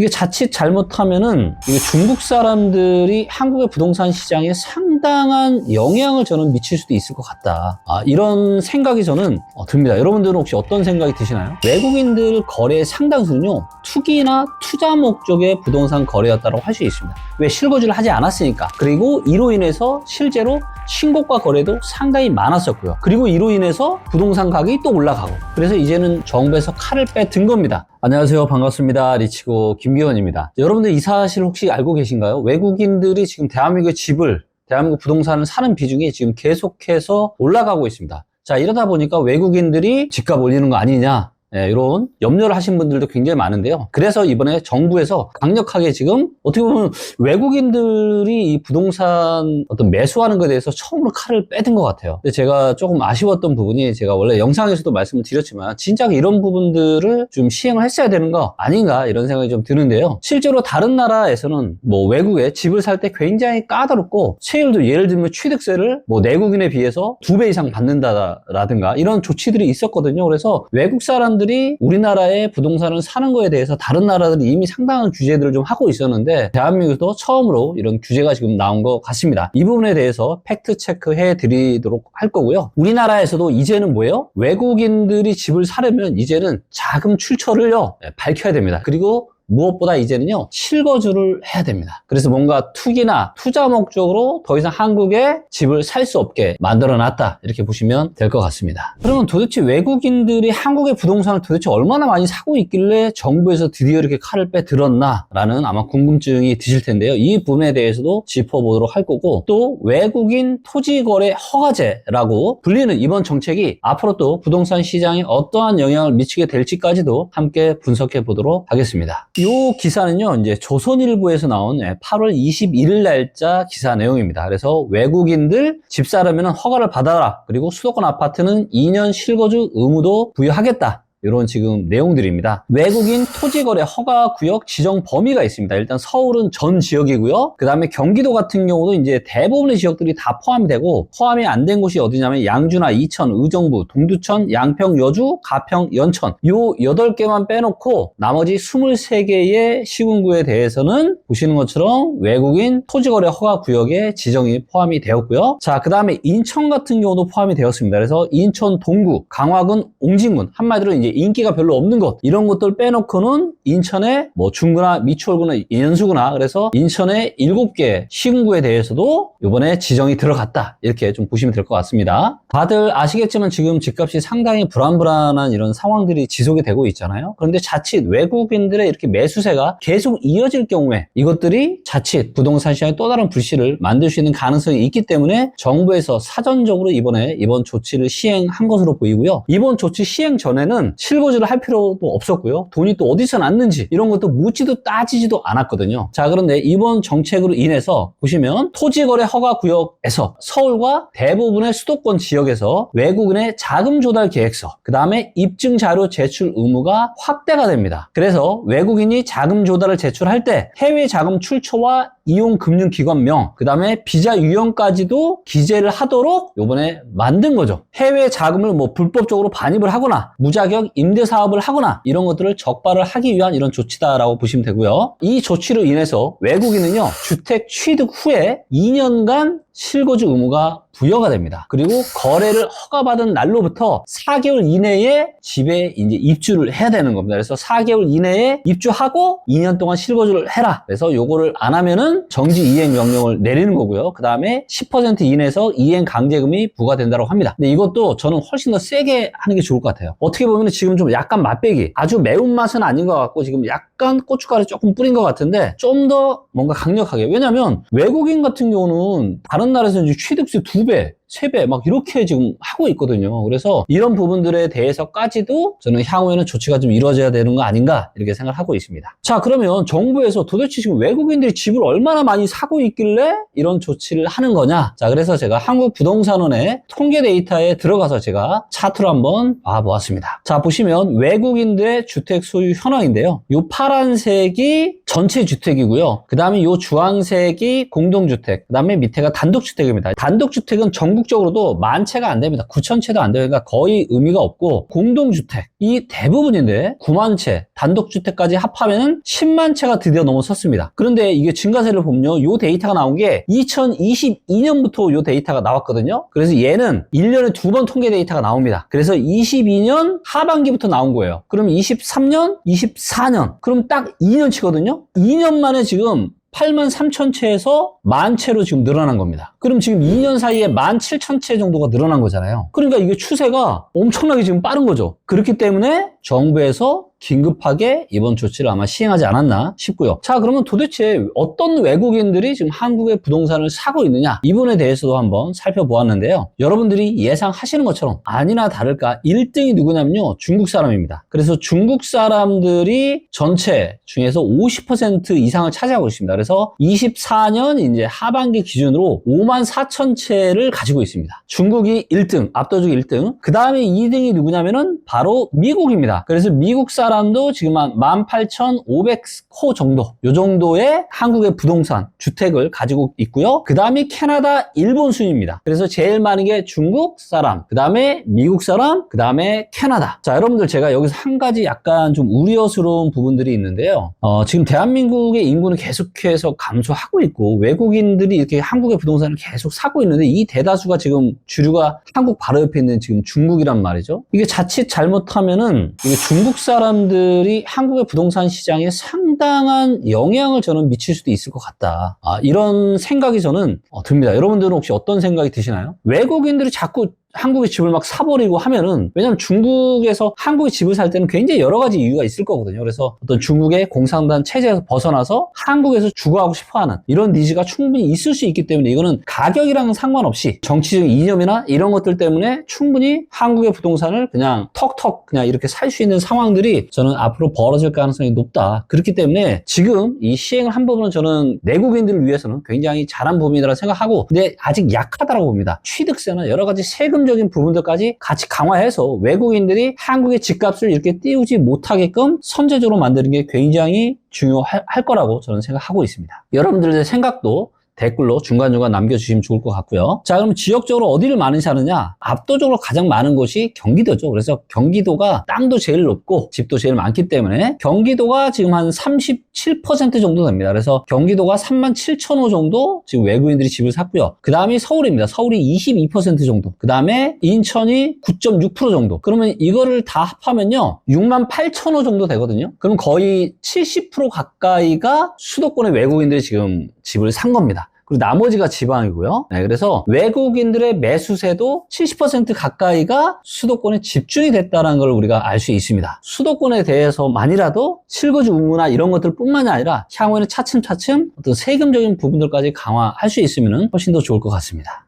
이게 자칫 잘못하면은 이게 중국 사람들이 한국의 부동산 시장에 상당한 영향을 저는 미칠 수도 있을 것 같다. 아, 이런 생각이 저는 어, 듭니다. 여러분들은 혹시 어떤 생각이 드시나요? 외국인들 거래의 상당수는요, 투기나 투자 목적의 부동산 거래였다고 할 수 있습니다. 왜 실거주를 하지 않았으니까. 그리고 이로 인해서 실제로 신고가 거래도 상당히 많았었고요. 그리고 이로 인해서 부동산 가격이 또 올라가고. 그래서 이제는 정부에서 칼을 빼든 겁니다. 안녕하세요. 반갑습니다. 리치고 김기원입니다. 여러분들 이 사실 혹시 알고 계신가요? 외국인들이 지금 대한민국의 집을, 대한민국 부동산을 사는 비중이 지금 계속해서 올라가고 있습니다. 자, 이러다 보니까 외국인들이 집값 올리는 거 아니냐. 예, 이런 염려를 하신 분들도 굉장히 많은데요. 그래서 이번에 정부에서 강력하게 지금 어떻게 보면 외국인들이 이 부동산 어떤 매수하는 것에 대해서 처음으로 칼을 빼든 것 같아요. 근데 제가 조금 아쉬웠던 부분이 제가 원래 영상에서도 말씀을 드렸지만 진작 이런 부분들을 좀 시행을 했어야 되는 거 아닌가 이런 생각이 좀 드는데요. 실제로 다른 나라에서는 뭐 외국에 집을 살 때 굉장히 까다롭고 세율도 예를 들면 취득세를 뭐 내국인에 비해서 두 배 이상 받는다라든가 이런 조치들이 있었거든요. 그래서 외국 사람 들이 우리나라의 부동산을 사는 거에 대해서 다른 나라들이 이미 상당한 규제들을 좀 하고 있었는데 대한민국도 처음으로 이런 규제가 지금 나온 것 같습니다. 이 부분에 대해서 팩트 체크해 드리도록 할 거고요. 우리나라에서도 이제는 뭐예요? 외국인들이 집을 사려면 이제는 자금 출처를요 네, 밝혀야 됩니다. 그리고 무엇보다 이제는요 실거주를 해야 됩니다. 그래서 뭔가 투기나 투자 목적으로 더 이상 한국에 집을 살 수 없게 만들어 놨다 이렇게 보시면 될 것 같습니다. 그러면 도대체 외국인들이 한국의 부동산을 도대체 얼마나 많이 사고 있길래 정부에서 드디어 이렇게 칼을 빼 들었나 라는 아마 궁금증이 드실 텐데요. 이 부분에 대해서도 짚어보도록 할 거고 또 외국인 토지거래 허가제라고 불리는 이번 정책이 앞으로 또 부동산 시장에 어떠한 영향을 미치게 될지까지도 함께 분석해 보도록 하겠습니다. 이 기사는요, 이제 조선일보에서 나온 8월 21일 날짜 기사 내용입니다. 그래서 외국인들 집 사려면 허가를 받아라. 그리고 수도권 아파트는 2년 실거주 의무도 부여하겠다. 이런 지금 내용들입니다. 외국인 토지거래 허가 구역 지정 범위가 있습니다. 일단 서울은 전 지역이고요. 그 다음에 경기도 같은 경우도 이제 대부분의 지역들이 다 포함이 되고 포함이 안 된 곳이 어디냐면 양주나 이천, 의정부, 동두천, 양평, 여주, 가평, 연천 요 8개만 빼놓고 나머지 23개의 시군구에 대해서는 보시는 것처럼 외국인 토지거래 허가 구역에 지정이 포함이 되었고요. 자, 그 다음에 인천 같은 경우도 포함이 되었습니다. 그래서 인천 동구, 강화군, 옹진군 한마디로 이제 인기가 별로 없는 곳 이런 것들 빼놓고는 인천의 뭐 중구나 미추홀구나 연수구나 그래서 인천의 7개 시군구에 대해서도 이번에 지정이 들어갔다. 이렇게 좀 보시면 될 것 같습니다. 다들 아시겠지만 지금 집값이 상당히 불안불안한 이런 상황들이 지속이 되고 있잖아요. 그런데 자칫 외국인들의 이렇게 매수세가 계속 이어질 경우에 이것들이 자칫 부동산 시장에 또 다른 불씨를 만들 수 있는 가능성이 있기 때문에 정부에서 사전적으로 이번에 이번 조치를 시행한 것으로 보이고요. 이번 조치 시행 전에는 실거주를 할 필요도 없었고요. 돈이 또 어디서 났는지 이런 것도 묻지도 따지지도 않았거든요. 자, 그런데 이번 정책으로 인해서 보시면 토지거래 허가 구역에서 서울과 대부분의 수도권 지역에서 외국인의 자금 조달 계획서, 그 다음에 입증 자료 제출 의무가 확대가 됩니다. 그래서 외국인이 자금 조달을 제출할 때 해외 자금 출처와 이용 금융기관명, 그 다음에 비자 유형까지도 기재를 하도록 요번에 만든 거죠. 해외 자금을 뭐 불법적으로 반입을 하거나 무자격 임대 사업을 하거나 이런 것들을 적발을 하기 위한 이런 조치다라고 보시면 되고요. 이 조치로 인해서 외국인은요, 주택 취득 후에 2년간 실거주 의무가 부여가 됩니다. 그리고 거래를 허가받은 날로부터 4개월 이내에 집에 이제 입주를 해야 되는 겁니다. 그래서 4개월 이내에 입주하고 2년 동안 실거주를 해라. 그래서 요거를 안 하면은 정지 이행 명령을 내리는 거고요. 그 다음에 10% 이내에서 이행 강제금이 부과된다고 합니다. 근데 이것도 저는 훨씬 더 세게 하는 게 좋을 것 같아요. 어떻게 보면 지금 좀 약간 맛배기, 아주 매운맛은 아닌 것 같고 지금 약간 고춧가루 조금 뿌린 것 같은데 좀 더 뭔가 강력하게. 왜냐면 외국인 같은 경우는 다른 나라에서 이제 취득세 두 배, 세 배 막 이렇게 지금 하고 있거든요. 그래서 이런 부분들에 대해서까지도 저는 향후에는 조치가 좀 이루어져야 되는 거 아닌가 이렇게 생각하고 있습니다. 자, 그러면 정부에서 도대체 지금 외국인들이 집을 얼마나 많이 사고 있길래 이런 조치를 하는 거냐? 자, 그래서 제가 한국 부동산원의 통계 데이터에 들어가서 제가 차트로 한번 봐 보았습니다. 자, 보시면 외국인들의 주택 소유 현황인데요. 이 파란색이 전체 주택이고요. 그 다음에 요 주황색이 공동주택, 그 다음에 밑에가 단독주택입니다. 단독주택은 전국적으로도 만 채가 안 됩니다. 9천 채도 안 되니까 거의 의미가 없고 공동주택 이 대부분인데 9만 채, 단독주택까지 합하면은 10만 채가 드디어 넘어섰습니다. 그런데 이게 증가세를 보면요, 요 데이터가 나온 게 2022년부터 요 데이터가 나왔거든요. 그래서 얘는 1년에 두 번 통계 데이터가 나옵니다. 그래서 22년 하반기부터 나온 거예요. 그럼 23년, 24년, 그럼 딱 2년치거든요. 2년 만에 지금 8만 3천 채에서 만 채로 지금 늘어난 겁니다. 그럼 지금 2년 사이에 1만 7천 채 정도가 늘어난 거잖아요. 그러니까 이게 추세가 엄청나게 지금 빠른 거죠. 그렇기 때문에 정부에서 긴급하게 이번 조치를 아마 시행하지 않았나 싶고요. 자, 그러면 도대체 어떤 외국인들이 지금 한국의 부동산을 사고 있느냐? 이 부분에 대해서도 한번 살펴보았는데요. 여러분들이 예상하시는 것처럼 아니나 다를까 1등이 누구냐면요. 중국 사람입니다. 그래서 중국 사람들이 전체 중에서 50% 이상을 차지하고 있습니다. 그래서 24년 이제 하반기 기준으로 5만 4천 채를 가지고 있습니다. 중국이 1등, 압도적 1등. 그 다음에 2등이 누구냐면은 바로 미국입니다. 그래서 미국 사람 도 지금 한 18,500호 정도, 요 정도의 한국의 부동산, 주택을 가지고 있고요. 그 다음에 캐나다, 일본 순입니다. 그래서 제일 많은 게 중국 사람, 그 다음에 미국 사람, 그 다음에 캐나다. 자, 여러분들 제가 여기서 한 가지 약간 좀 우려스러운 부분들이 있는데요. 어, 지금 대한민국의 인구는 계속해서 감소하고 있고 외국인들이 이렇게 한국의 부동산을 계속 사고 있는데 이 대다수가 지금 주류가 한국 바로 옆에 있는 지금 중국이란 말이죠. 이게 자칫 잘못하면은 이게 중국 사람 들이 한국의 부동산 시장에 상당한 영향을 저는 미칠 수도 있을 것 같다. 아, 이런 생각이 저는 어, 듭니다. 여러분들은 혹시 어떤 생각이 드시나요? 외국인들이 자꾸 한국의 집을 막 사버리고 하면은 왜냐면 중국에서 한국의 집을 살 때는 굉장히 여러 가지 이유가 있을 거거든요. 그래서 어떤 중국의 공산당 체제에서 벗어나서 한국에서 주거하고 싶어하는 이런 니즈가 충분히 있을 수 있기 때문에 이거는 가격이랑은 상관없이 정치적 이념이나 이런 것들 때문에 충분히 한국의 부동산을 그냥 턱턱 그냥 이렇게 살 수 있는 상황들이 저는 앞으로 벌어질 가능성이 높다. 그렇기 때문에 지금 이 시행을 한 부분은 저는 내국인들을 위해서는 굉장히 잘한 부분이라고 생각하고 근데 아직 약하다고 봅니다. 취득세나 여러 가지 세금 세금적인 부분들까지 같이 강화해서 외국인들이 한국의 집값을 이렇게 띄우지 못하게끔 선제적으로 만드는 게 굉장히 중요할 거라고 저는 생각하고 있습니다. 여러분들의 생각도 댓글로 중간중간 남겨주시면 좋을 것 같고요. 자, 그럼 지역적으로 어디를 많이 사느냐? 압도적으로 가장 많은 곳이 경기도죠. 그래서 경기도가 땅도 제일 높고 집도 제일 많기 때문에 경기도가 지금 한 37% 정도 됩니다. 그래서 경기도가 3만 7천 호 정도 지금 외국인들이 집을 샀고요. 그 다음이 서울입니다. 서울이 22% 정도. 그 다음에 인천이 9.6% 정도. 그러면 이거를 다 합하면요. 6만 8천 호 정도 되거든요. 그럼 거의 70% 가까이가 수도권의 외국인들이 지금 집을 산 겁니다. 그리고 나머지가 지방이고요. 네, 그래서 외국인들의 매수세도 70% 가까이가 수도권에 집중이 됐다는 걸 우리가 알 수 있습니다. 수도권에 대해서만이라도 실거주 의무나 이런 것들 뿐만이 아니라 향후에는 차츰차츰 어떤 세금적인 부분들까지 강화할 수 있으면 훨씬 더 좋을 것 같습니다.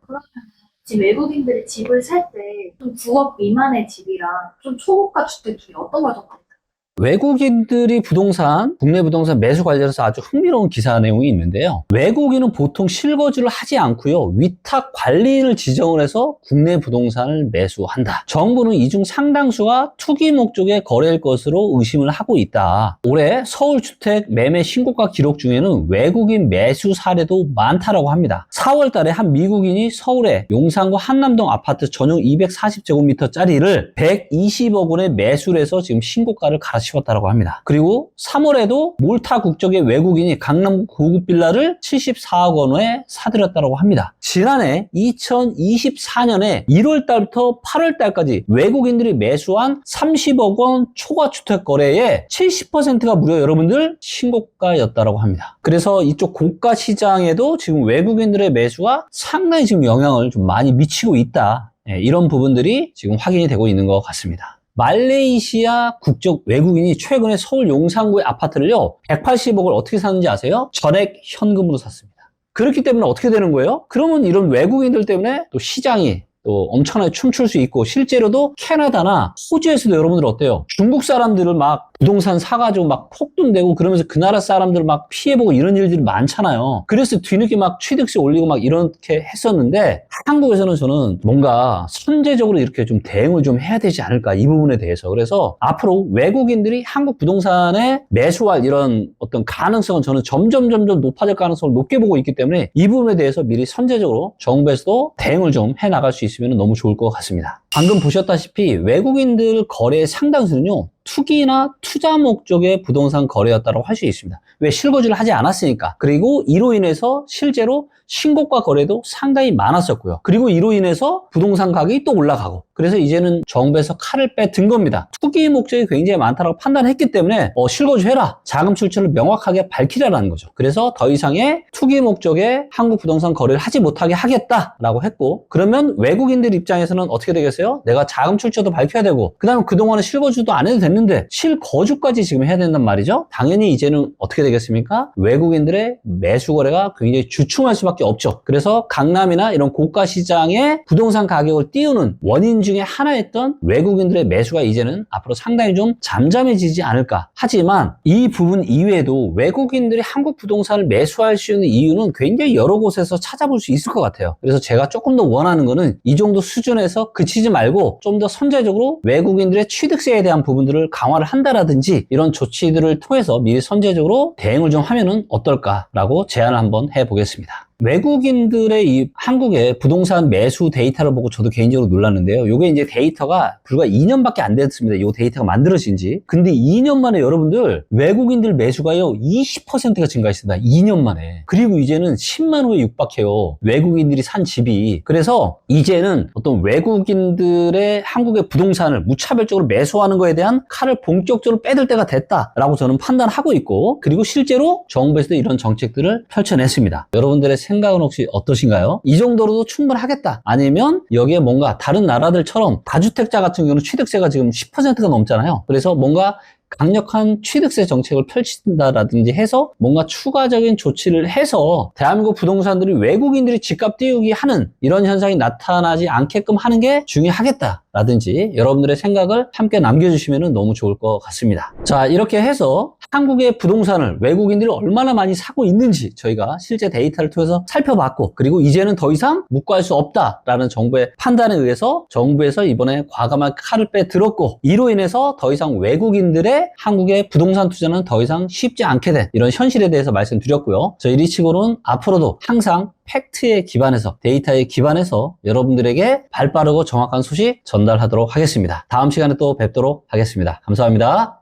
지금 외국인들이 집을 살 때 좀 9억 미만의 집이랑 좀 초고가 주택 중에 어떤 걸더 많이 외국인들이 부동산, 국내 부동산 매수 관련해서 아주 흥미로운 기사 내용이 있는데요. 외국인은 보통 실거주를 하지 않고요. 위탁 관리인을 지정을 해서 국내 부동산을 매수한다. 정부는 이 중 상당수가 투기 목적의 거래일 것으로 의심을 하고 있다. 올해 서울주택 매매 신고가 기록 중에는 외국인 매수 사례도 많다라고 합니다. 4월 달에 한 미국인이 서울의 용산구 한남동 아파트 전용 240제곱미터짜리를 120억 원에 매수를 해서 지금 신고가를 갈아 치웠다고 합니다. 그리고 3월에도 몰타 국적의 외국인이 강남 고급 빌라를 74억 원에 사들였다고 합니다. 지난해 2024년에 1월 달부터 8월 달까지 외국인들이 매수한 30억 원 초과 주택 거래의 70%가 무려 여러분들 신고가였다고 합니다. 그래서 이쪽 고가 시장에도 지금 외국인들의 매수가 상당히 지금 영향을 좀 많이 미치고 있다. 예, 이런 부분들이 지금 확인이 되고 있는 것 같습니다. 말레이시아 국적 외국인이 최근에 서울 용산구의 아파트를요, 180억을 어떻게 샀는지 아세요? 전액 현금으로 샀습니다. 그렇기 때문에 어떻게 되는 거예요? 그러면 이런 외국인들 때문에 또 시장이 또 엄청나게 춤출 수 있고 실제로도 캐나다나 호주에서도 여러분들 어때요? 중국 사람들을 막 부동산 사가지고 막 폭등되고 그러면서 그 나라 사람들 막 피해보고 이런 일들이 많잖아요. 그래서 뒤늦게 막 취득세 올리고 막 이렇게 했었는데 한국에서는 저는 뭔가 선제적으로 이렇게 좀 대응을 좀 해야 되지 않을까 이 부분에 대해서 그래서 앞으로 외국인들이 한국 부동산에 매수할 이런 어떤 가능성은 저는 점점 점점 높아질 가능성을 높게 보고 있기 때문에 이 부분에 대해서 미리 선제적으로 정부에서도 대응을 좀 해 나갈 수 있으면 너무 좋을 것 같습니다. 방금 보셨다시피 외국인들 거래의 상당수는요. 투기나 투자 목적의 부동산 거래였다고 할 수 있습니다. 왜 실거주를 하지 않았으니까. 그리고 이로 인해서 실제로 신고가 거래도 상당히 많았었고요. 그리고 이로 인해서 부동산 가격이 또 올라가고. 그래서 이제는 정부에서 칼을 빼든 겁니다. 투기 목적이 굉장히 많다고 판단했기 때문에 어, 실거주해라. 자금 출처를 명확하게 밝히라라는 거죠. 그래서 더 이상의 투기 목적의 한국 부동산 거래를 하지 못하게 하겠다라고 했고 그러면 외국인들 입장에서는 어떻게 되겠어요? 내가 자금 출처도 밝혀야 되고 그다음에 그동안에 실거주도 안 해도 됐는데 실거주까지 지금 해야 된단 말이죠. 당연히 이제는 어떻게 되겠습니까? 외국인들의 매수 거래가 굉장히 주춤할 수밖에 없죠. 그래서 강남이나 이런 고가 시장의 부동산 가격을 띄우는 원인 중에 하나였던 외국인들의 매수가 이제는 앞으로 상당히 좀 잠잠해지지 않을까. 하지만 이 부분 이외에도 외국인들이 한국 부동산을 매수할 수 있는 이유는 굉장히 여러 곳에서 찾아볼 수 있을 것 같아요. 그래서 제가 조금 더 원하는 거는 이 정도 수준에서 그치지 말고 좀 더 선제적으로 외국인들의 취득세에 대한 부분들을 강화를 한다라든지 이런 조치들을 통해서 미리 선제적으로 대응을 좀 하면은 어떨까라고 제안을 한번 해보겠습니다. 외국인들의 이 한국의 부동산 매수 데이터를 보고 저도 개인적으로 놀랐는데요. 요게 이제 데이터가 불과 2년밖에 안 됐습니다. 요 데이터가 만들어진 지. 근데 2년 만에 여러분들 외국인들 매수가요 20%가 증가했습니다. 2년 만에. 그리고 이제는 10만 호에 육박해요. 외국인들이 산 집이. 그래서 이제는 어떤 외국인들의 한국의 부동산을 무차별적으로 매수하는 거에 대한 칼을 본격적으로 빼들 때가 됐다라고 저는 판단하고 있고 그리고 실제로 정부에서도 이런 정책들을 펼쳐냈습니다. 여러분들의 생각은 혹시 어떠신가요? 이 정도로도 충분하겠다. 아니면 여기에 뭔가 다른 나라들처럼 다주택자 같은 경우는 취득세가 지금 10%가 넘잖아요. 그래서 뭔가 강력한 취득세 정책을 펼친다라든지 해서 뭔가 추가적인 조치를 해서 대한민국 부동산들이 외국인들이 집값 띄우기 하는 이런 현상이 나타나지 않게끔 하는 게 중요하겠다 라든지 여러분들의 생각을 함께 남겨주시면 너무 좋을 것 같습니다. 자, 이렇게 해서 한국의 부동산을 외국인들이 얼마나 많이 사고 있는지 저희가 실제 데이터를 통해서 살펴봤고 그리고 이제는 더 이상 묵과할 수 없다라는 정부의 판단에 의해서 정부에서 이번에 과감하게 칼을 빼들었고 이로 인해서 더 이상 외국인들의 한국의 부동산 투자는 더 이상 쉽지 않게 된 이런 현실에 대해서 말씀드렸고요. 저희 리치고는 앞으로도 항상 팩트에 기반해서 데이터에 기반해서 여러분들에게 발빠르고 정확한 소식 전달하도록 하겠습니다. 다음 시간에 또 뵙도록 하겠습니다. 감사합니다.